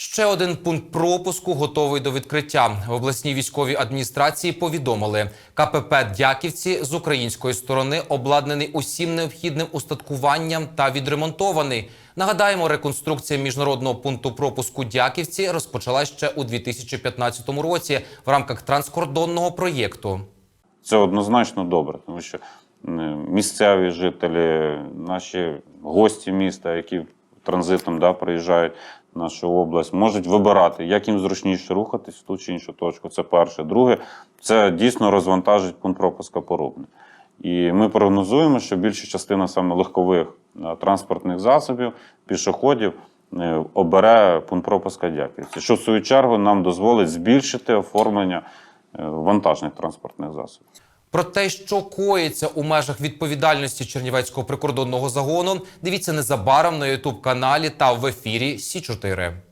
Ще один пункт пропуску готовий до відкриття. В обласній військовій адміністрації повідомили, КПП Дяківці з української сторони обладнаний усім необхідним устаткуванням та відремонтований. Нагадаємо, реконструкція міжнародного пункту пропуску Дяківці розпочалась ще у 2015 році в рамках транскордонного проєкту. Це однозначно добре, тому що місцеві жителі, наші гості міста, які транзитом да, приїжджають нашу область, можуть вибирати, як їм зручніше рухатись в ту чи іншу точку. Це перше. Друге, це дійсно розвантажить пункт пропуска порубне. І ми прогнозуємо, що більша частина саме легкових е, транспортних засобів, пішоходів е, обере пункт пропуска Дяківці, що в свою чергу нам дозволить збільшити оформлення е, вантажних транспортних засобів. Про те, що коїться у межах відповідальності Чернівецького прикордонного загону, дивіться незабаром на Ютуб каналі та в ефірі Сі 4